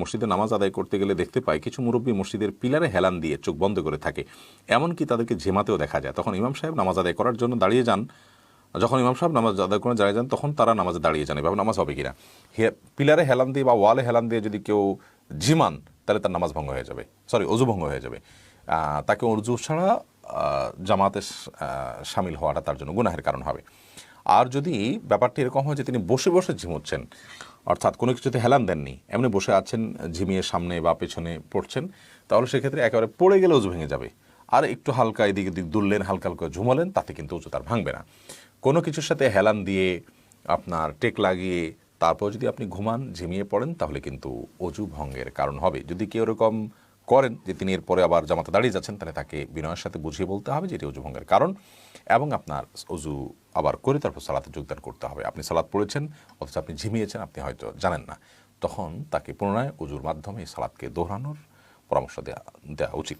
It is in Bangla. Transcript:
মসজিদে নামাজ আদায় করতে গেলে দেখতে পাই কিছু মুরব্বী মসজিদের পিলারে হেলান দিয়ে চোখ বন্ধ করে থাকে। এমনকি তাদেরকে ঝেমাতেও দেখা যায়। তখন ইমাম সাহেব নামাজ আদায় করার জন্য দাঁড়িয়ে যান। যখন ইমাম সাহেব নামাজ আদায় করে দাঁড়িয়ে যান, তখন তারা নামাজে দাঁড়িয়ে যান। এভাবে নামাজ হবে কিনা? হে- পিলারে হেলান দিয়ে বা ওয়ালে হেলান দিয়ে যদি কেউ ঝিমান তাহলে তার নামাজ ভঙ্গ হয়ে যাবে। সরি, অজু ভঙ্গ হয়ে যাবে। তাকে অজু ছাড়া জামাতে সামিল হওয়াটা তার জন্য গুনাহের কারণ হবে। আর যদি ব্যাপারটি এরকম হয় যে তিনি বসে বসে ঝিমোচ্ছেন, অর্থাৎ কোনো কিছুতে হেলান দেননি, এমনি বসে আছেন, ঝিমিয়ে সামনে বা পেছনে পড়ছেন, তাহলে সেক্ষেত্রে একেবারে পড়ে গেলে উজু ভেঙে যাবে। আর একটু হালকা এদিক এদিক দুললেন, হালকা হালকা ঝুমালেন, তাতে কিন্তু উঁচু তার ভাঙবে না। কোনো কিছুর সাথে হেলান দিয়ে আপনার টেক লাগিয়ে তারপর যদি আপনি ঘুমান, ঝিমিয়ে পড়েন, তাহলে কিন্তু অজু ভঙ্গের কারণ হবে। যদি কেউ এরকম করেন যে তিনি এরপরে আবার জামাতে দাঁড়িয়ে যাচ্ছেন, তাহলে তাকে বিনয়ের সাথে বুঝিয়ে বলতে হবে যে এটি অজু ভঙ্গের কারণ এবং আপনার অজু আবার করে তারপর সালাতে যোগদান করতে হবে। আপনি সালাত পড়েছেন, অথচ আপনি ঝিমিয়েছেন, আপনি হয়তো জানেন না। তখন তাকে পুনরায় উজুর মাধ্যমে সালাদকে দোহরানোর পরামর্শ দেওয়া দেওয়া উচিত।